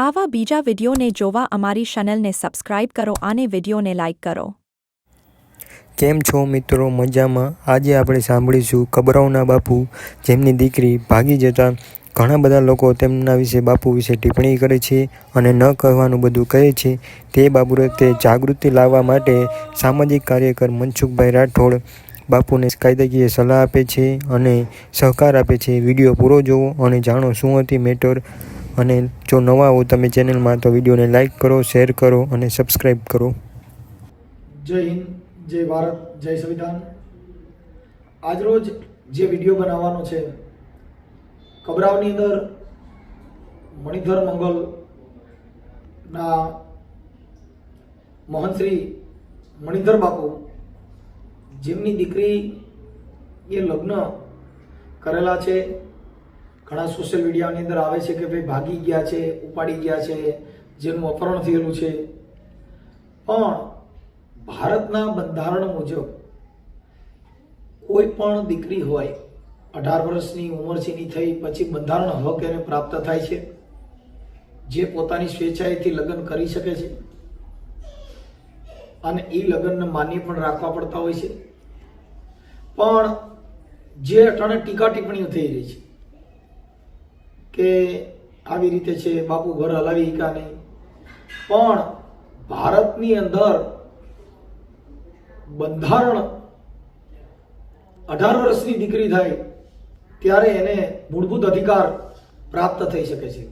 આવા બીજા વિડીયોને જોવા અમારી ચેનલને સબસ્ક્રાઇબ કરો અને વિડીયોને લાઇક કરો. કેમ છો મિત્રો? મજામાં? આજે આપણે સાંભળીશું ખબરાઓના બાપુ, જેમની દીકરી ભાગી જતાં ઘણા બધા લોકો તેમના વિશે બાપુ વિશે ટિપ્પણી કરે છે અને ન કહેવાનું બધું કહે છે. તે બાબતે જાગૃતિ લાવવા માટે સામાજિક કાર્યકર મનસુખભાઈ રાઠોડ બાપુને કાયદાકીય સલાહ આપે છે અને સહકાર આપે છે. વીડિયો પૂરો જોવો અને જાણો શું હતી મેટર. અને જો નવા હો તમે ચેનલમાં, તો વિડીયોને લાઈક કરો, શેર કરો અને સબસ્ક્રાઈબ કરો. જય હિન્દ, જય ભારત, જય સંવિધાન. આજરોજ જે વીડિયો બનાવવાનો છે, કબરાવની અંદર મણિધર મંગલના મહંતશ્રી મણિધર બાપુ, જેમની દીકરી એ લગ્ન કરેલા છે ઘણા સોશિયલ મીડિયાની અંદર આવે છે કે ભાઈ ભાગી ગયા છે, ઉપાડી ગયા છે, જેનું અપહરણ થયેલું છે. પણ ભારતના બંધારણ મુજબ કોઈ પણ દીકરી હોય, અઢાર વર્ષની ઉંમર છીની થઈ, પછી બંધારણ હક એને પ્રાપ્ત થાય છે, જે પોતાની સ્વેચ્છાએથી લગ્ન કરી શકે છે, અને એ લગ્નને માન્ય પણ રાખવા પડતા હોય છે. પણ જે અટાણે ટીકા ટિપ્પણીઓ થઈ રહી છે કે આવી રીતે છે, બાપુ ઘર હલાવી શકા નહીં. પણ ભારતની અંદર બંધારણ અઢાર વર્ષની દીકરી થાય, ત્યારે એને મૂળભૂત અધિકાર પ્રાપ્ત થઈ શકે છે.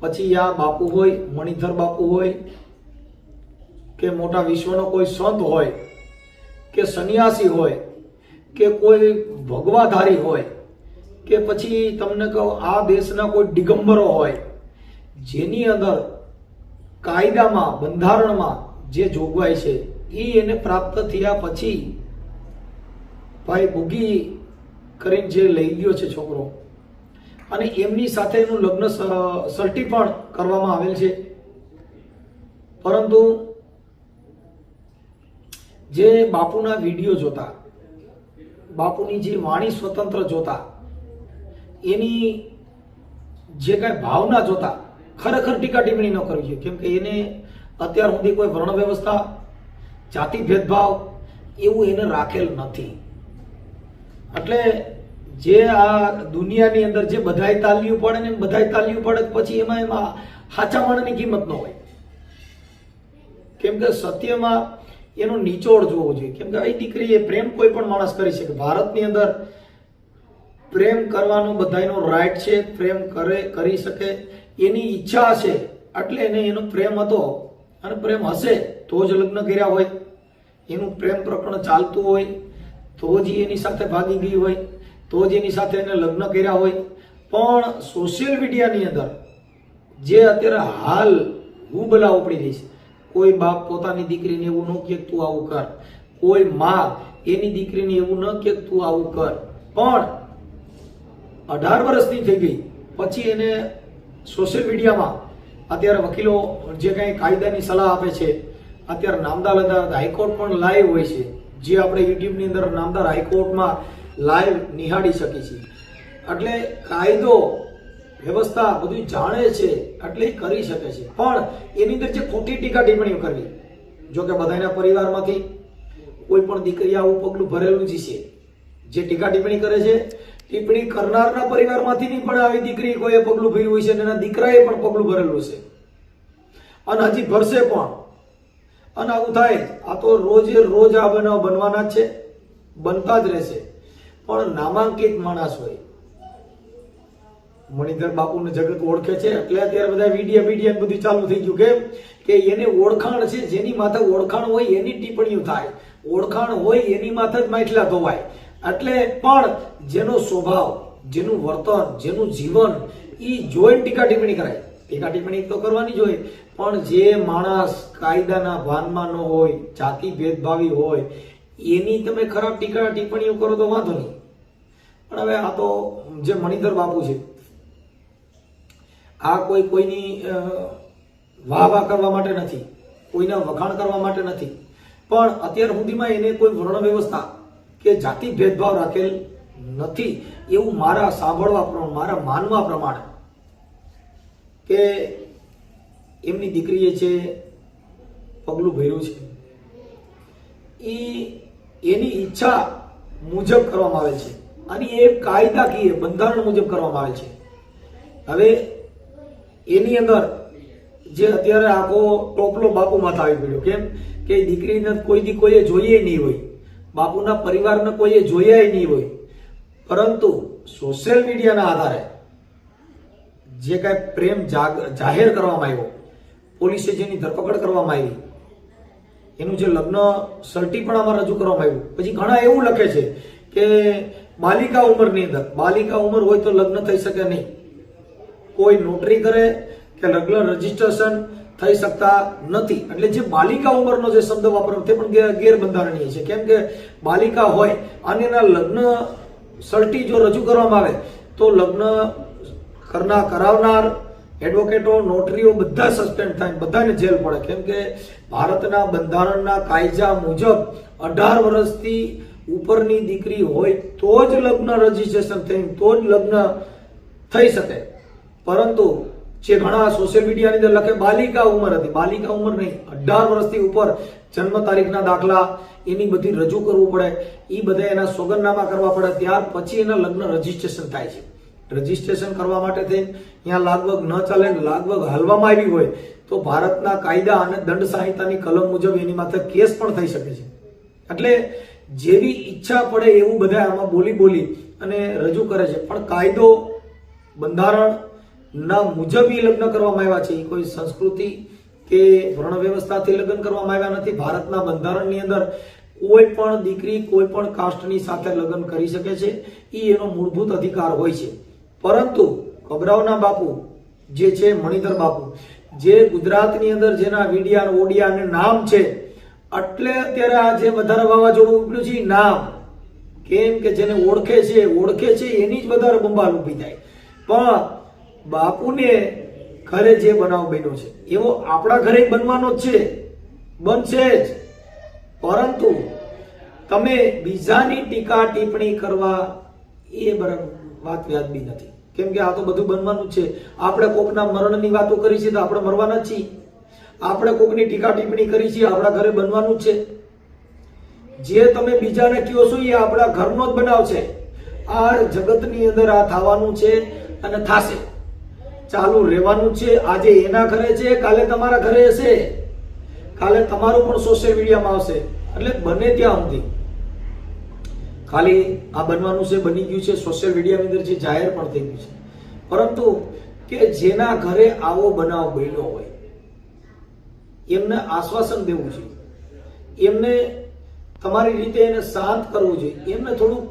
પછી આ બાપુ હોય, મણિધર બાપુ હોય, કે મોટા વિશ્વનો કોઈ સંત હોય, કે સન્યાસી હોય, કે કોઈ ભગવાધારી હોય કે પછી તમને કહો, આ દેશના કોઈ દિગંબરો હોય, જેની અંદર કાયદામાં, બંધારણમાં જે જોગવાઈ છે એ એને પ્રાપ્ત થયા પછી ભાઈ ભૂગી કરીને જે લઈ ગયો છે છોકરો. અને એમની સાથે એનું લગ્ન સર્ટી પણ કરવામાં આવેલ છે. પરંતુ જે બાપુના વીડિયો જોતા, બાપુની જે વાણી સ્વતંત્ર જોતા એની જે કાંઈ ભાવના જોતા, ખરેખર ટીકા ટિપ્પણી ન કરવી જોઈએ. કેમ કે એને અત્યાર સુધી કોઈ વર્ણ વ્યવસ્થા જાતિ ભેદભાવ એવું એને રાખેલ નથી. એટલે જે આ દુનિયાની અંદર જે બધાય તાલ્યું પડે ને બધાય તાલ્યું પડે પછી એમાં એમાં હાચા માણની કિંમત ન હોય. કેમ કે સત્યમાં એનો નિચોડ જોવો જોઈએ. કેમ કે એ દીકરી એ પ્રેમ કોઈ પણ માણસ કરી શકે. ભારતની અંદર પ્રેમ કરવાનો બધાનો રાઈટ છે, પ્રેમ કરે, કરી શકે, એની ઈચ્છા હશે, એટલે એને એનો પ્રેમ હતો, અને પ્રેમ હશે, તો જ લગ્ન કર્યા હોય. એનું પ્રેમ પ્રકરણ ચાલતું હોય, તો જ એની સાથે ભાગી ગઈ હોય, તો જ એની સાથે એને લગ્ન કર્યા હોય. પણ સોશિયલ મીડિયાની અંદર જે અત્યારે હાલ હું બલા ઉપડી છે, કોઈ બાપ પોતાની દીકરીને એવું ન કે તું આવું કર, કોઈ મા એની દીકરીને એવું ન કે તું આવું કર, પણ અઢાર વર્ષની થઈ ગઈ. પછી એને સોશિયલ મીડિયામાં અત્યારે વકીલો જે કંઈ કાયદાની સલાહ આપે છે, અત્યારે નામદાર અદાલત હાઈકોર્ટ પણ લાઈવ હોય છે, જે આપણે યુટ્યુબની અંદર નામદાર હાઈકોર્ટમાં લાઈવ નિહાળી શકીએ છીએ. એટલે કાયદો, વ્યવસ્થા બધું જાણે છે, એટલે કરી શકે છે. પણ એની અંદર જે ખોટી ટીકા ટિપ્પણીઓ કરવી, જો કે બધાના પરિવારમાંથી કોઈ પણ દીકરી આવું પગલું ભરેલું જ છે જે ટીકા ટિપ્પણી કરે છે ટિપ્પણી કરનારના પરિવારમાંથી પણ આવી દીકરી કોઈએ પગલું ભર્યું છે અને એના દીકરાએ પણ પગલું ભરેલું છે અને હજી ભરશે પણ અને આવું થાય આ તો રોજે રોજ આ બનાવ બનવાના છે. બનતા જ રહેશે. પણ નામાંકિત માણસ હોય. મણિધર બાપુને જગત ઓળખે છે. એટલે અત્યારે બધા વીડિયા વીડિયા બધું ચાલુ થઈ ગયું. કેમ? કે એને ઓળખાણ છે. જેની માથે ઓળખાણ હોય એની ટિપ્પણીઓ થાય. ઓળખાણ હોય એની માથે જ માછલા ધોવાય. એટલે પણ જેનો સ્વભાવ, જેનું વર્તન, જેનું જીવન એ જોઈને ટીકા ટિપ્પણી કરાય. ટીકા ટિપ્પણી તો કરવાની જ હોય, પણ જે માણસ કાયદાના ભાનમાં ન હોય, જાતિ ભેદભાવી હોય, એની તમે ખરાબ ટીકા ટિપ્પણીઓ કરો તો વાંધો નહીં. પણ હવે આ તો જે મણિધર બાપુ છે, આ કોઈ કોઈની વાહ વાહ કરવા માટે નથી, કોઈના વખાણ કરવા માટે નથી. પણ અત્યાર સુધીમાં એને કોઈ વર્ણ વ્યવસ્થા કે જાતિ ભેદભાવ રાખેલ નથી એવું મારા સાંભળવા પ્રમાણે, મારા માનવા પ્રમાણે કે એમની દીકરીએ છે પગલું ભર્યું છે એ એની ઈચ્છા મુજબ કરવામાં આવે છે અને એ કાયદાકીય બંધારણ મુજબ કરવામાં આવે છે. હવે એની અંદર જે અત્યારે આખો ટોપલો બાપુ માથા આવી પડ્યો, કેમ કે દીકરીને કોઈ દી કોઈએ જોઈએ નહીં હોય. બાપુના પરિવારને કોઈએ જોયા નહીં હોય. પરંતુ સોશિયલ મીડિયાના આધારે જે કાંઈ પ્રેમ જાહેર કરવામાં આવ્યો, પોલીસે જેની ધરપકડ કરવામાં આવી, એનું જે લગ્ન સર્ટી પણ આમાં રજૂ કરવામાં આવ્યું. પછી ઘણા એવું લખે છે કે બાલિકા ઉંમરની અંદર, બાલિકા ઉંમર હોય તો લગ્ન થઈ શકે નહીં. કોઈ નોટરી કરે કે લગ્ન રજીસ્ટ્રેશન થઈ શકતા નથી. એટલે જે બાલિકા ઉંમરનો જે શબ્દ વાપરો તે પણ ગેરબંધારણીય છે. કેમ કે બાલિકા હોય અને એના લગ્ન સર્ટી જો રજૂ કરવામાં આવે, તો લગ્ન કરના કરાવનાર, એડવોકેટો, નોટરીઓ બધા સસ્પેન્ડ થાય બધાને જેલ પડે. કેમ કે ભારતના બંધારણના કાયદા મુજબ અઢાર વર્ષથી ઉપરની દીકરી હોય, તો જ લગ્ન રજીસ્ટ્રેશન થઈ તો જ લગ્ન થઈ શકે. પરંતુ જે ઘણા સોશિયલ મીડિયાની અંદર લખે, બાલિકા ઉંમર હતી. બાલિકા ઉંમર નહીં, અઢાર વર્ષથી ઉપર જન્મ તારીખના દાખલા, એની બધી રજૂ કરવું પડે એ બધા એના સોગંદનામા કરવા પડે, ત્યાર પછી એના લગ્ન રજીસ્ટ્રેશન થાય છે. રજીસ્ટ્રેશન કરવા માટે થઈને અહીંયા લાગવગ ન ચાલે લાગવગ હાલવામાં આવી હોય, તો ભારતના કાયદા અને દંડ સંહિતાની કલમ મુજબ એની માથે કેસ પણ થઈ શકે છે. એટલે જેવી ઈચ્છા પડે એવું બધા આમાં બોલી બોલી અને રજૂ કરે છે. પણ કાયદો બંધારણ ના મુજબ એ લગ્ન કરવામાં આવ્યા છે. એ કોઈ સંસ્કૃતિ કે વર્ણ વ્યવસ્થાથી લગ્ન કરવામાં આવ્યા નથી. ભારતના બંધારણની અંદર કોઈ પણ દીકરી, કોઈ પણ કાસ્ટની સાથે લગ્ન કરી શકે છે. એ એનો મૂળભૂત અધિકાર હોય છે. પરંતુ કબરાવના બાપુ, જે છે મણિધર બાપુ, જે ગુજરાતની અંદર જેના વિડિયા ઓડિયા અને નામ છે, એટલે અત્યારે આ જે વધારે વાવાઝોડું ઉપડ્યું છે નામ, કેમ કે જેને ઓળખે છે ઓળખે છે, એની જ વધારે બંબાલ ઊભી થાય. પણ બાપુને ઘરે જે બનાવ બન્યો છે, એવો આપણા ઘરે બનવાનો જ છે. બનશે જ. પરંતુ તમે બીજાની ટીકા ટિપ્પણી કરવા એ બરાબર વાત વ્યાજબી નથી. કેમ કે આ તો બધું બનવાનું છે. આપણે કોકના મરણની વાતો કરી છે તો આપણે મરવાના છીએ. આપણે કોકની ટીકા ટિપ્પણી કરી છે, આપણા ઘરે બનવાનું છે. જે તમે બીજાને કહો છો એ આપણા ઘરનો જ બનાવ છે. આ જગતની અંદર આ થવાનું છે અને થાશે. ચાલુ રહેવાનું છે. આજે એના ઘરે છે, કાલે તમારા ઘરે હશે. કાલે તમારું પણ સોશિયલ મીડિયામાં આવશે. એટલે બને ત્યાં સુધી. ખાલી આ બનવાનું છે, બની ગયું છે. સોશિયલ મીડિયાની અંદર જે જાહેર પણ થઈ ગયું છે. પરંતુ કે જેના ઘરે આવો બનાવ બન્યો હોય, એમને આશ્વાસન દેવું છે. એમને તમારી રીતે એને શાંત કરવું જોઈએ એમને થોડું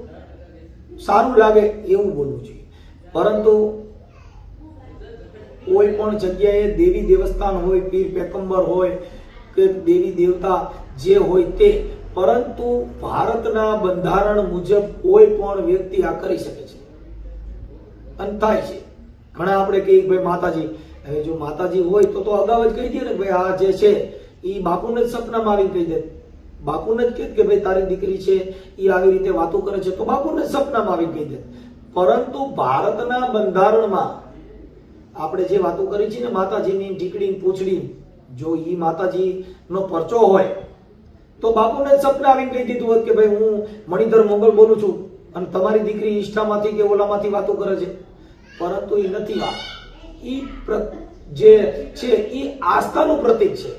સારું લાગે એવું બોલવું જોઈએ પરંતુ કોઈ પણ જગ્યાએ દેવી દેવસ્થાન હોય, પીર પેકંબર હોય કે દેવી દેવતા જે હોય તે, પરંતુ ભારતના બંધારણ મુજબ કોઈ પણ વ્યક્તિ આ કરી શકે છે. અને થાય છે. ઘણા આપણે કહીએ ભાઈ માતાજી, હવે જો માતાજી હોય તો તો અગાઉ જ કહી દે ને ભાઈ આ જે છે એ બાપુને જ સપનામાં આવી કહી દે. બાપુને જ કહે કે ભાઈ તારી દીકરી છે એ આવી રીતે વાતો કરે છે તો બાપુને સપનામાં આવી કહી દે. પરંતુ ભારતના બંધારણમાં આપણે જે વાતો કરી છે ને માતાજીની ઢીકડી પૂછડી જો ઈ માતાજીનો પરચો હોય, તો બાપુને જ સપના આવીને કહી દીધું હોત કે ભાઈ હું મણિધર મોગલ બોલું છું અને તમારી દીકરી ઈષ્ટામાંથી કે ઓલામાંથી વાતો કરે છે. પરંતુ એ નથી વાત ઈ જે છે એ આસ્થાનું પ્રતીક છે.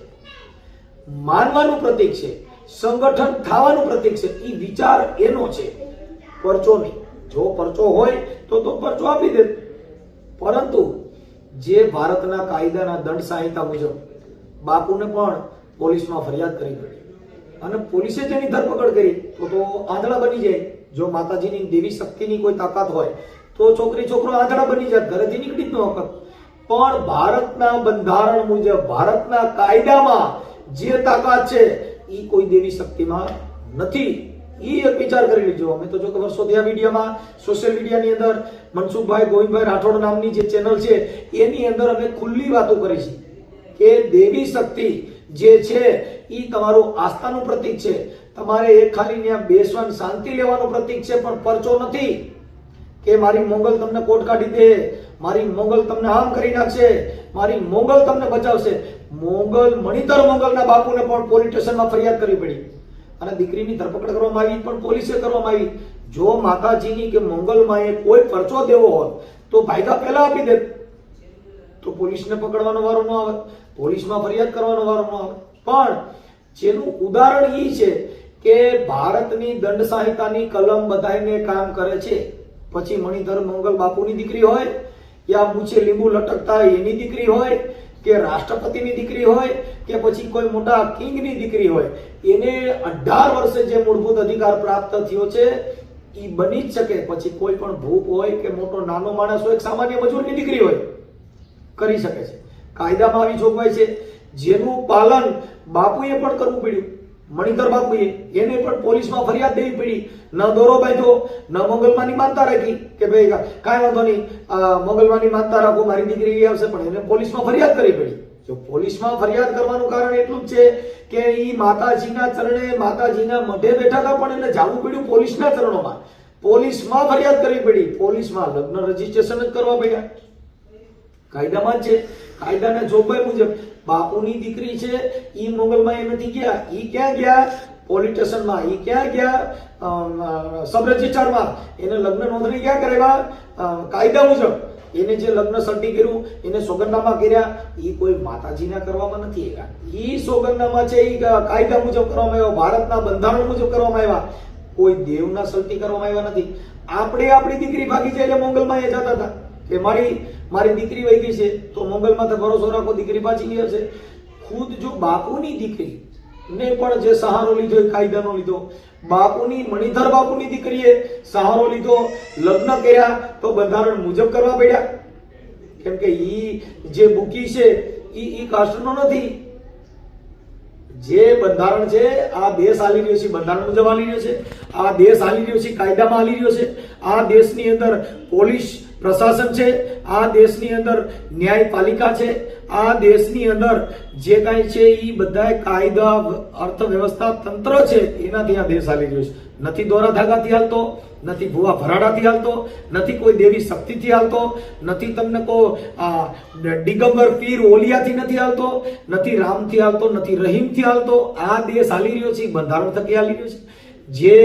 માનવાનું પ્રતીક છે. સંગઠન થવાનું પ્રતીક છે. એ વિચાર એનો છે. પરચો નહીં. જો પરચો હોય તો તો પરચો આપી દે. પરંતુ જે ભારતના કાયદાના દંડ સંહિતા મુજબ બાપુને પણ પોલીસમાં ફરિયાદ કરી પડી અને પોલીસે જેની ધરપકડ કરી, તો તો આંધળા બની જાય. જો માતાજીની દેવી શક્તિની કોઈ તાકાત હોય, તો છોકરી છોકરો આંધળા બની જાય, ઘરેથી નીકળી જ ન વખત પણ ભારતના બંધારણ મુજબ, ભારતના કાયદામાં જે તાકાત છે એ કોઈ દેવી શક્તિમાં નથી. એ એક વિચાર કરી લીજો. અમે તો જો કે વર્ષોથી આ મીડિયામાં સોશિયલ મીડિયાની અંદર મનસુખભાઈ, ગોવિંદભાઈ રાઠોડ નામની જે ચેનલ છે, એની અંદર અમે ખુલ્લી વાતો કરી છે કે દેવી શક્તિ જે છે એ તમારું આસ્થાનું પ્રતીક છે. તમારે એક ખાલી ત્યાં બેસવાનું શાંતિ લેવાનું પ્રતીક છે, પણ પરચો નથી. કે મારી મોગલ તમને કોટ કાઢી દે, મારી મોગલ તમને આમ કરી નાખશે, મારી મોગલ તમને બચાવશે. મોગલ, મણિધર મોગલના બાપુને પણ પોલીસ સ્ટેશનમાં ફરિયાદ કરવી પડી. અને દીકરીની ધરપકડ કરવામાં આવી, પણ પોલીસે કરવામાં આવી. જો માતાજીની કે મંગલમાએ કોઈ પરચો દેવો હોત, તો ભાઈકા પહેલા આપી દે તો પોલીસને પકડવાનો વારો ન આવે, પોલીસમાં ફરિયાદ કરવાનો વારો ન આવે. પણ જેનું ઉદાહરણ એ છે કે ભારતની દંડ સંહિતાની કલમ બધાઈને કામ કરે છે. પછી મણિધર મંગલ બાપુની દીકરી હોય, યા મૂછે લીંબુ લટકતા એની દીકરી હોય કે રાષ્ટ્રપતિની દીકરી હોય કે પછી કોઈ મોટા કિંગની દીકરી હોય, એને અઢાર વર્ષે જે મૂળભૂત અધિકાર પ્રાપ્ત થયો છે એ બની જ શકે. પછી કોઈ પણ ભૂપ હોય કે મોટો નાનો માણસ હોય સામાન્ય મજૂરની દીકરી હોય, કરી શકે છે. કાયદામાં આવી જોગવાઈ છે. જેનું પાલન બાપુએ પણ કરવું પડ્યું. મણિધર બાપુએ એને પણ પોલીસમાં ફરિયાદ દેવી પડી. ન દોરો બાંધ્યો ન મંગલમાની માનતા રાખી કે ભાઈ, કાંઈ વાંધો નહીં મંગલમાની માનતા રાખો, મારી દીકરી આવશે, પણ એને પોલીસમાં ફરિયાદ કરવી પડી. જો પોલીસમાં ફરિયાદ કરવાનું કારણ એટલું જ છે કે એ માતાજીના ચરણે, માતાજીના મઢે બેઠા હતા, પણ એને જાવું પડ્યું પોલીસના ચરણોમાં. પોલીસમાં ફરિયાદ કરવી પડી. પોલીસમાં લગ્ન રજીસ્ટ્રેશન જ કરવા પડ્યા. કાયદામાં જ છે. કાયદાના જોગવાઈ મુજબ બાપુની દીકરી છે, ઈ મોગલમાં એ નથી ગયા. ઈ ક્યાં ગયા? પોલીસ સ્ટેશનમાં. ઈ ક્યાં ગયા? સબ રજિસ્ટરમાં એને લગ્ન નોંધણી ક્યાં કરેલા કાયદા મુજબ. એને જે લગ્ન સર્ટી કર્યું, એને સોગંદનામા કર્યા. એ કોઈ માતાજીના કરવામાં નથી આવ્યા. એ સોગંદનામા છે એ કાયદા મુજબ કરવામાં આવ્યા, ભારતના બંધારણ મુજબ કરવામાં આવ્યા. કોઈ દેવના સર્ટી કરવામાં આવ્યા નથી. આપણે આપણી દીકરી ભાગી જાય એટલે મોગલમાં એ જતા હતા. કે મારી મારી દીકરી વહી ગઈ છે, તો મોગલ તો ભરોસો રાખો, દીકરી પાછી લઈ છે. ખુદ જો બાપુની દીકરી ને પણ જે સહારો લીધો એ કાયદાનો લીધો, બાપુની મણિધર બાપુની દીકરીએ સહારો લીધો, લગ્ન કર્યા, તો બંધારણ મુજબ કરવા પડ્યા. કેમ કે ઈ જે બુકી છે, ઈ ઈ કાસ્ટનો નથી. જે બંધારણ છે, આ દેશ હાલી રહ્યો છે, બંધારણ મુજબ હાલી રહ્યો છે. આ દેશ હાલી રહ્યો છે, કાયદામાં હાલી રહ્યો છે. આ દેશની અંદર પોલીસ પ્રશાસન છે, આ દેશની અંદર ન્યાયપાલિકા છે, આ દેશની અંદર જે કાંઈ છે એ બધા કાયદા, અર્થવ્યવસ્થા, તંત્ર છે, એનાથી આ દેશ હાલી રહ્યો છે. નથી દોરા ધાગાથી હાલતો, નથી ભૂવા ભરાડાથી હાલતો, નથી કોઈ દેવી શક્તિથી હાલતો, નથી તમને કહો દિગંબર પીર ઓલિયાથી નથી હાલતો, નથી રામથી હાલતો, નથી રહીમથી હાલતો, આ દેશ હાલી રહ્યો છે, બંધારણ થકી હાલી રહ્યો છે. જે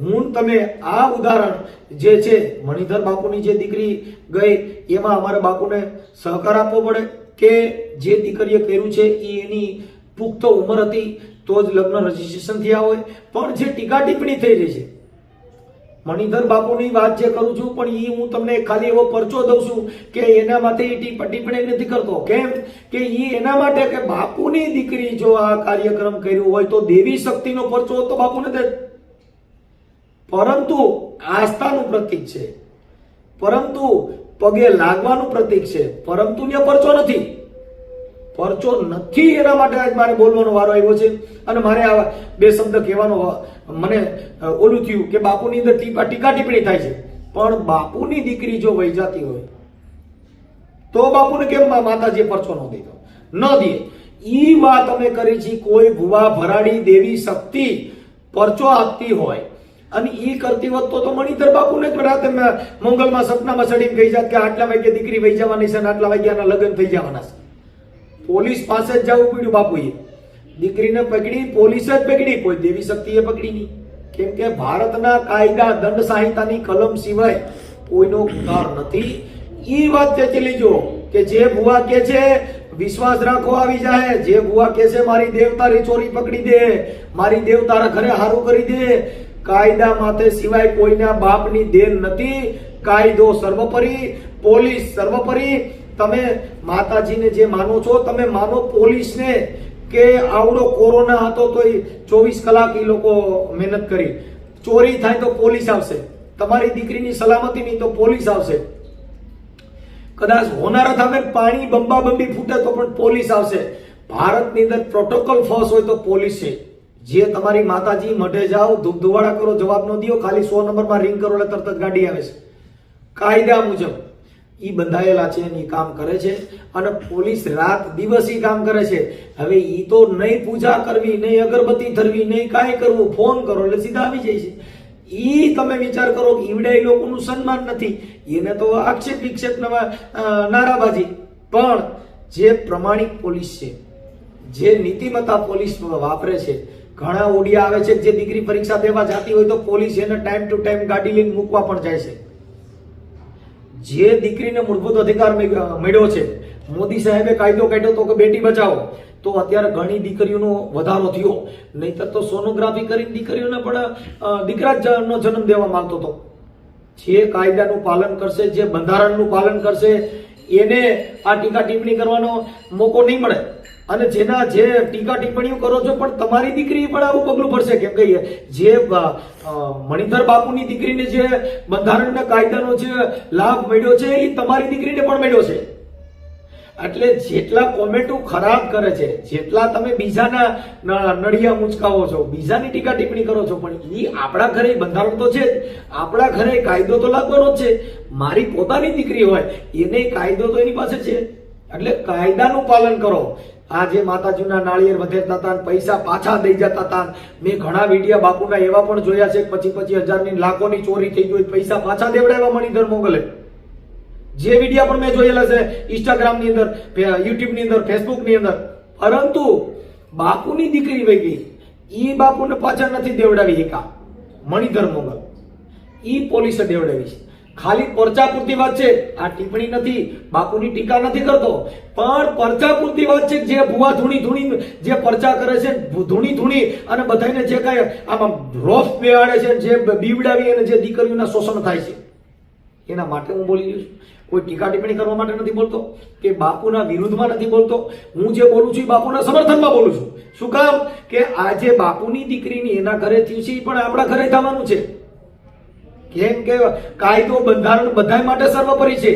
હું તમે આ ઉદાહરણ જે છે, મણિધર બાપુની જે દીકરી ગઈ, એમાં અમારે બાપુને સહકાર આપવો પડે કે જે દીકરીએ કર્યું છે એ એની પુખ્ત ઉંમર હતી, તો જ લગ્ન રજીસ્ટ્રેશન થયા હોય. પણ જે ટીકા ટિપ્પણી થઈ રહી છે, મણિધર બાપુની વાત જે કરું છું, પણ એ હું તમને ખાલી એવો પરચો દઉં છું કે એના માટે એ ટીપ- ટિપ્પણી નથી કરતો. કેમ? કે એ એના માટે કે બાપુની દીકરી જો આ કાર્યક્રમ કર્યું હોય, તો દેવી શક્તિનો પરચો તો બાપુને પરંતુ આસ્થાનું પ્રતીક છે. પરંતુ પગે લાગવાનું પ્રતીક છે. પરંતુ ને પરચો નથી. પરચો નથી એના માટે આજ મારે બોલવાનો વારો આવ્યો છે. અને મારે આ બે શબ્દ કહેવાનો મને ઓલું થયું કે બાપુની અંદર ટીકા ટિપ્પણી થાય છે. પણ બાપુની દીકરી જો વહી જતી હોય, તો બાપુને કેમ માતાજીએ પરચો ન દીધો? ન દે ઈ વાત અમે કરી છે, કોઈ ભુવા ભરાડી દેવી શક્તિ પરચો આપતી હોય અને એ કરતી વખત તો મણિધર બાપુને જ રાતે મંગલમાં સપનામાં ચડીને કહી જાત કે આટલા વાગે દીકરી વહી જવાની છે અને આટલા વાગ્યાના લગ્ન થઈ જવાના છે. પોલીસ પાસે જ જવું પડ્યું બાપુએ. દીકરીને પકડી, પોલીસ જ પકડી. કોઈ દેવી શક્તિએ પકડી નહીં. કેમ કે ભારતના કાયદા, દંડ સંહિતાની કલમ સિવાય કોઈનો ઉદ્ધાર નથી. એ વાત ચેતી લેજો, કે જે ભુવા કે છે, વિશ્વાસ રાખો આવી જાય. જે ભુવા કે છે, મારી દેવતારી ચોરી પકડી દે. મારી દેવતારા ઘરે હારું કરી દે. કાયદા માથે સિવાય કોઈના બાપની દેન નથી. કાયદો સર્વોપરી, પોલીસ સર્વોપરી. તમે માતાજીને જે માનો છો, તમે માનો પોલીસને કે આવડો કોરોના હતો તો ચોવીસ કલાક એ લોકો મહેનત કરી. ચોરી થાય તો પોલીસ આવશે. તમારી દીકરીની સલામતી નહીં તો પોલીસ આવશે. કદાચ હોનારત આવે પાણી બંબા બંબી ફૂટે તો પણ પોલીસ આવશે. ભારતની અંદર પ્રોટોકોલ ફોર્સ હોય તો પોલીસ છે. જે તમારી માતાજી મઢે જાઓ ધૂપ ધુવાડા કરો, જવાબ ન દો, ખાલી સો નંબરમાં રિંગ કરો એટલે તરત જ ગાડી આવે છે. કાયદા મુજબ એ બંધાયેલા છે ઈ કામ કરે છે અને પોલીસ રાત દિવસ એ કામ કરે છે. હવે એ તો નહીં પૂજા કરવી, નહીં અગરબત્તી ધરવી, નહીં કાંઈ કરવું, ફોન કરો એટલે સીધા આવી જાય છે. ઈ તમે વિચાર કરો કે ઈવડે એ લોકોનું સન્માન નથી. એને તો આક્ષેપ વિક્ષેપ નારાબાજી. પણ જે પ્રમાણિક પોલીસ છે, જે નીતિમત્તા પોલીસ વાપરે છે ઘણા ઓડિયા આવે છે જે દીકરી પરીક્ષા દેવા જતી હોય તો પોલીસ એને ટાઈમ ટુ ટાઈમ ગાડી લઈને મૂકવા પણ જાય છે. જે દીકરીને મૂળભૂત અધિકાર મળ્યો છે, મોદી સાહેબે કાયદો કાઢ્યો તો કે બેટી બચાવો, તો અત્યારે ઘણી દીકરીઓનો વધારો થયો. નહીતર તો સોનોગ્રાફી કરીને દીકરીઓને પણ દીકરા જ નો જન્મ દેવા માંગતો હતો. જે કાયદાનું પાલન કરશે, જે બંધારણનું પાલન કરશે, એને આ ટીકા ટિપ્પણી કરવાનો મોકો નહીં મળે. અને જેના જે ટીકા ટિપ્પણીઓ કરો છો, પણ તમારી દીકરી પણ આવું પગલું ભરશે. કેમ કહીએ? જે મણિધર બાપુની દીકરીને જે બંધારણના કાયદાનો જે લાભ મળ્યો છે, એ તમારી દીકરીને પણ મળ્યો છે. એટલે જેટલા કોમેન્ટો ખરાબ કરે છે, જેટલા તમે બીજાના નડિયા મુચકાવો છો, બીજાની ટીકા ટિપ્પણી કરો છો, પણ એ આપણા ઘરે બંધારણ તો છે જ. આપણા ઘરે કાયદો તો લાગવાનો જ છે. મારી પોતાની દીકરી હોય, એને કાયદો તો એની પાસે છે. એટલે કાયદાનું પાલન કરો. આ જે માતાજીના નાળિયેર વધેરતા હતા પૈસા પાછા દઈ જતા હતા મેં ઘણા વિડીયા બાપુના એવા પણ જોયા છે પચીસ પચીસ હજારની લાખોની ચોરી થઈ ગઈ પૈસા પાછા દેવડાવ્યા મણિધર મોગલે. જે વિડીયા પણ મેં જોયેલા છે ઇન્સ્ટાગ્રામની અંદર યુટ્યુબની અંદર ફેસબુકની અંદર. પરંતુ બાપુની દીકરી વહી ગઈ. ઈ બાપુને પાછા નથી દેવડાવી એકા મણિધર મોગલ. ઈ પોલીસે દેવડાવી છે. ખાલી પરચા પૂરતી વાત છે. આ ટિપ્પણી નથી, બાપુની ટીકા નથી કરતો. પણ પરચા પૂરતી વાત છે, જે ભુવા ધૂણી ધૂણી જે પરચા કરે છે ધૂણી ધૂણી અને બધાને જે કાંઈ આમાં રોફ બેહાડે છે, જે બીવડાવી અને જે દીકરીઓના શોષણ થાય છે. એના માટે હું બોલી રહ્યો છું. કોઈ ટીકા ટિપ્પણી કરવા માટે નથી બોલતો, કે બાપુના વિરુદ્ધમાં નથી બોલતો. હું જે બોલું છું એ બાપુના સમર્થનમાં બોલું છું. શું કામ? કે આજે બાપુની દીકરીની એના ઘરે થયું છે એ પણ આપણા ઘરે થવાનું છે. કેમ કે કાયદો બંધારણ બધા માટે સર્વોપરી છે.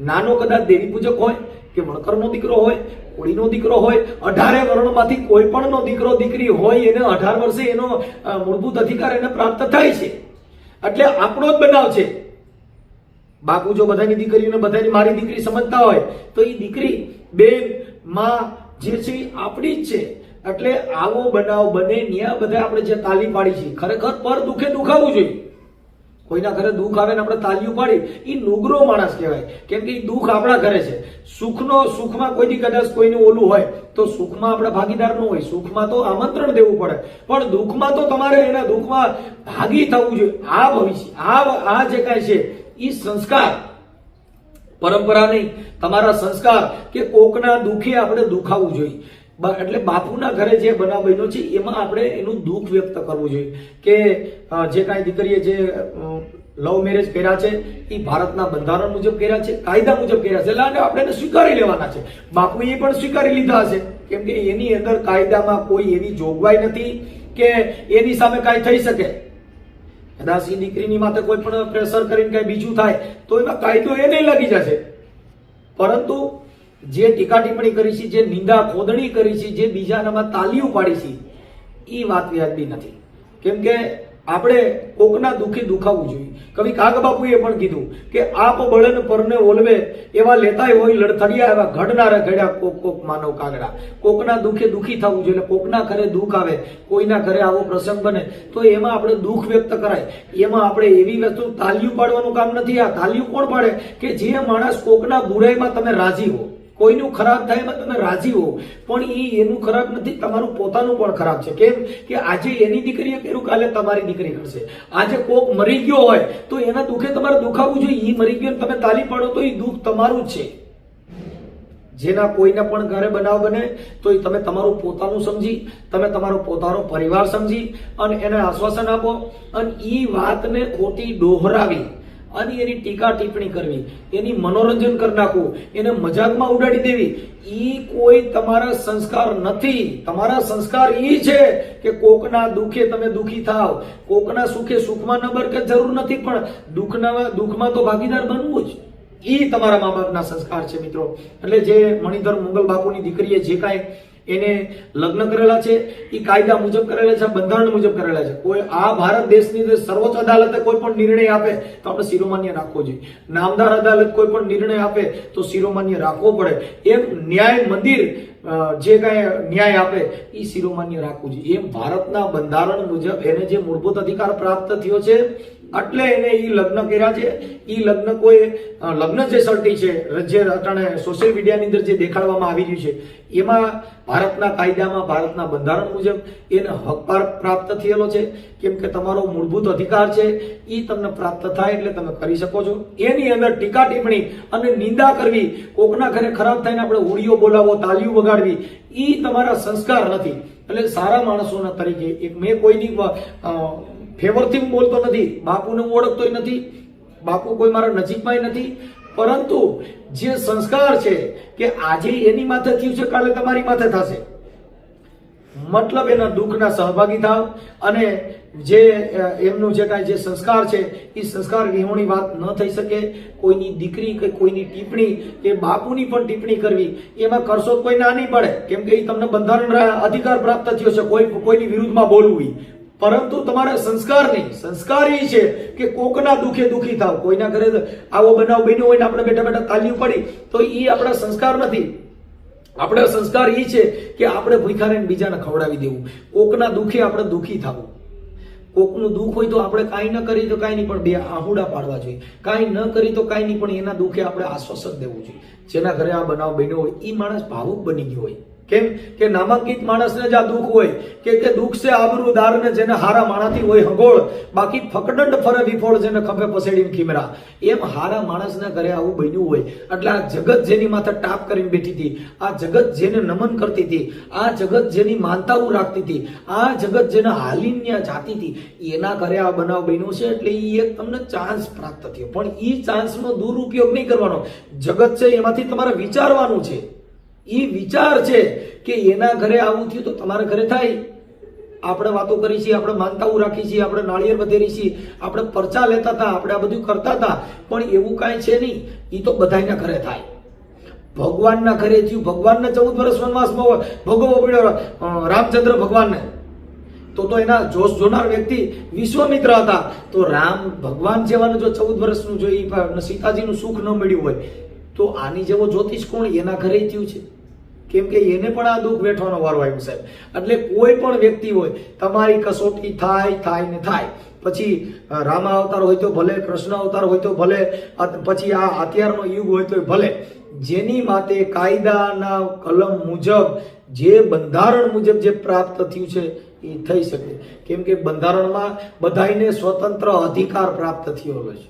નાનો કદાચ દેવી પૂજક હોય કે વણકરનો દીકરો હોય, કોળીનો દીકરો હોય, અઢારે વર્ણમાંથી કોઈ પણનો દીકરો, દીકરી હોય એને અઢાર વર્ષે એનો મૂળભૂત અધિકાર એને પ્રાપ્ત થાય છે. એટલે આપણો જ બનાવ છે. બાપુ જો બધાની દીકરીઓને બધાની મારી દીકરી સમજતા હોય, તો એ દીકરી, બેન, માં, જે છે આપણી જ છે. એટલે આવો બનાવ બને ત્યાં બધા આપણે જે તાલીમ પાડી છે. ખરેખર પર દુખે દુખાવું જોઈએ. કોઈના ઘરે દુઃખ આવે ને આપણે તાલીઓ પાડી એ નુગરો માણસ કહેવાય. કેમ કે એ દુઃખ આપણા ઘરે છે. સુખનો, સુખમાં કોઈથી કદાચ કોઈનું ઓલું હોય, તો સુખમાં આપણે ભાગીદાર ન હોય. સુખમાં તો આમંત્રણ દેવું પડે. પણ દુઃખમાં તો તમારે એના દુઃખમાં ભાગી થવું જોઈએ. આ ભવિષ્ય, આ આ જે કાંઈ છે એ સંસ્કાર. પરંપરા નહીં. તમારા સંસ્કાર કે કોકના દુઃખે આપણે દુખાવવું જોઈએ. એટલે બાપુના ઘરે જે બનાવ બન્યો છે, એમાં આપણે એનું દુઃખ વ્યક્ત કરવું જોઈએ કે જે કાંઈ દીકરીએ જે લવ મેરેજ કર્યા છે, એ ભારતના બંધારણ મુજબ કર્યા છે, કાયદા મુજબ કર્યા છે, એટલે આપણે સ્વીકારી લેવાના છે. બાપુએ પણ સ્વીકારી લીધા હશે. કેમ કે એની અંદર કાયદામાં કોઈ એવી જોગવાઈ નથી કે એની સામે કાંઈ થઈ શકે. કદાચ એ દીકરીની માથે કોઈ પણ પ્રેશર કરીને કઈ બીજું થાય, તો એમાં કાયદો એને લાગી જશે. પરંતુ જે ટીકા ટિપ્પણી કરી છે, જે નિંદા ખોદણી કરી છે, જે બીજાનામાં તાલીઓ પાડી છે એ વાત વ્યાજબી નથી. કેમ કે આપણે કોકના દુઃખે દુખાવવું જોઈએ. કવિ કાગબાપુએ પણ કીધું કે આપ બળન પરને ઓલવે, એવા લેતાય હોય લડથડિયા, એવા ઘડનારા ઘડ્યા કોક કોક માનવ કાગડા. કોકના દુઃખે દુઃખી થવું જોઈએ કોકના ઘરે દુઃખ આવે, કોઈના ઘરે આવો પ્રસંગ બને, તો એમાં આપણે દુઃખ વ્યક્ત કરાય. એમાં આપણે એવી વસ્તુ તાલીઓ પાડવાનું કામ નથી. આ તાલીઓ કોણ પાડે? કે જે માણસ કોકના બુરાઈમાં તમે રાજી હો. કોઈનું ખરાબ થાય એમાં તમે રાજી હો. પણ એ એનું ખરાબ નથી, તમારું પોતાનું પણ ખરાબ છે. કેમ કે આજે એની દીકરીએ કર્યું કાલે તમારી દીકરી કરશે. આજે કોક મરી ગયો હોય તો એના દુઃખે તમારે દુખાવું જોઈએ. એ મરી ગયો તમે તાલી પાડો તો એ દુઃખ તમારું જ છે. જેના કોઈના પણ ઘરે બનાવ બને તો એ તમે તમારું પોતાનું સમજી, તમે તમારો પોતાનો પરિવાર સમજી અને એને આશ્વાસન આપો. અને એ વાતને ખોટી દોહરાવી અને એની ટીકા ટિપ્પણી કરવી, એની મનોરંજન કરી નાખવું, એને મજાકમાં ઉડાડી દેવી એ કોઈ તમારા સંસ્કાર નથી. તમારા સંસ્કાર એ છે કે કોકના દુઃખે તમે દુઃખી થાવ. કોકના સુખે સુખમાં ન બરકત જરૂર નથી, પણ દુઃખના દુઃખમાં તો ભાગીદાર બનવું જ. એ તમારા મા બાપના સંસ્કાર છે મિત્રો. એટલે જે મણિધર મુગલ બાપુની દીકરીએ જે કાંઈ એને લગ્ન કરેલા છે એ કાયદા મુજબ કરેલા છે બંધારણ મુજબ કરેલા છે. કોઈ આ ભારત દેશની સર્વોચ્ચ અદાલતે કોઈ પણ નિર્ણય આપે, તો આપણે શિરોમાન્ય રાખવો જોઈએ. નામદાર અદાલત કોઈ પણ નિર્ણય આપે, તો શિરોમાન્ય રાખવો પડે. એમ ન્યાય મંદિર જે કાંઈ ન્યાય આપે એ શિરોમાન્ય રાખવું જોઈએ. એમ ભારતના બંધારણ મુજબ એને જે મૂળભૂત અધિકાર પ્રાપ્ત થયો છે એટલે એને એ લગ્ન કર્યા છે. એ લગ્ન કોઈ લગ્ન જે સર્ટી છે, જે અટાણે સોશિયલ મીડિયાની અંદર જે દેખાડવામાં આવી રહ્યું છે, એમાં ભારતના કાયદામાં, ભારતના બંધારણ મુજબ એને હક પ્રાપ્ત થયેલો છે. કેમ કે તમારો મૂળભૂત અધિકાર છે એ તમને પ્રાપ્ત થાય એટલે તમે કરી શકો છો. એની અંદર ટીકા ટિપ્પણી અને નિંદા કરવી, કોકના ઘરે ખરાબ થઈને આપણે હોડીઓ બોલાવો તાલીઓ વગાડવી એ તમારા સંસ્કાર નથી. એટલે સારા માણસોના તરીકે એક મેં કોઈની ફેવરથી હું બોલતો નથી, બાપુને હું ઓળખતોય નથી, બાપુ કોઈ મારા નજીકમાંય નથી, પરંતુ જે સંસ્કાર છે કે આજે એની માથે થયું છે, કાલે તમારી માથે થશે. મતલબ એના દુઃખના સહભાગી થાવ અને જે એમનું જે કાંઈ જે સંસ્કાર છે એ સંસ્કાર વિહોણી વાત ન થઈ શકે. કોઈની દીકરી કે કોઈની ટિપ્પણી કે બાપુની પણ ટિપ્પણી કરવી, એમાં કરશો કોઈ ના નહીં પડે. કેમ કે એ તમને બંધારણ અધિકાર પ્રાપ્ત થયો છે, કોઈ, કોઈની વિરુદ્ધમાં બોલવું. પરંતુ તમારા સંસ્કાર નહીં સંસ્કાર એ છે કે કોકના દુખે દુખી થાવ. કોઈના ઘરે આવો બનાવ બન્યો હોય ને આપણે બેઠા બેઠા તાલીઓ પડી, તો એ આપણા સંસ્કાર નથી. આપણા સંસ્કાર એ છે કે આપણે ભૂખાને બીજાને ખવડાવી દેવું. કોકના દુખે આપણે દુખી થવું. કોકનું દુઃખ હોય તો આપણે કાંઈ ન કરી તો કાંઈ નહીં, પણ બે આહુડા પાડવા જોઈએ. કાંઈ ન કરી તો કાંઈ નહીં, પણ એના દુઃખે આપણે આશ્વાસન દેવું જોઈએ. જેના ઘરે આ બનાવ બન્યો હોય એ માણસ ભાવુક બની ગયો હોય. કેમ કે નામાંકિત માણસને જ આ દુઃખ હોય, કે કે દુઃખ છે આબરૂદાર ને જેને હારા માણાથી હોય હગોળ, બાકી ફકડંડ ફરે વિફોળ જેને ખભે પસેડીને ખીમરા. એમ હારા માણસના ઘરે આવું બન્યું હોય, એટલે આ જગત જેની માથે ટાપ કરીને બેઠી હતી, આ જગત જેને નમન કરતી હતી, આ જગત જેની માનતાઓ રાખતી હતી, આ જગત જેને હાલીન્ય જાતી હતી, એના ઘરે આ બનાવ બન્યો છે એટલે એ એક તમને ચાન્સ પ્રાપ્ત થયો. પણ એ ચાન્સનો દુરુપયોગ નહીં કરવાનો. જગત છે એમાંથી તમારે વિચારવાનું છે. એ વિચાર છે કે એના ઘરે આવું થયું તો તમારા ઘરે થાય. આપણે વાતો કરી છીએ, આપણે માનતાઓ રાખી છીએ, આપણે નાળિયેર વધેરી છીએ, આપણે પરચા લેતા હતા, આપણે આ બધું કરતા હતા, પણ એવું કાંઈ છે નહીં. એ તો બધાયના ઘરે થાય. ભગવાનના ઘરે થયું. ભગવાનને ચૌદ વર્ષ વનવાસમાં ભોગવવો પડ્યો. રામચંદ્ર ભગવાનને. તો તો એના જોશ જોનાર વ્યક્તિ વિશ્વામિત્ર હતા. તો રામ ભગવાન જેવાનું જો ચૌદ વર્ષનું જો એ સીતાજીનું સુખ ન મળ્યું હોય, તો આની જેવો જ્યોતિષ કોણ? એના ઘરે થયું છે. કેમ કે એને પણ આ દુઃખ વેઠવાનો વારો આવ્યો સાહેબ. એટલે કોઈ પણ વ્યક્તિ હોય, તમારી કસોટી થાય થાય ને થાય. પછી રામા અવતાર હોય તો ભલે, કૃષ્ણ અવતાર હોય તો ભલે પછી આ અત્યારનો યુગ હોય તો ભલે. જેની માટે કાયદાના કલમ મુજબ, જે બંધારણ મુજબ જે પ્રાપ્ત થયું છે, એ થઈ શકે. કેમ કે બંધારણમાં બધાયને સ્વતંત્ર અધિકાર પ્રાપ્ત થયો છે.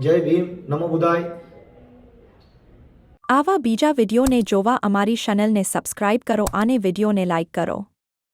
જય ભીમ, નમો બુધાય. આવા બીજા વિડીયોને જોવા અમારી ચેનલને સબસ્ક્રાઇબ કરો અને વિડીયોને લાઇક કરો.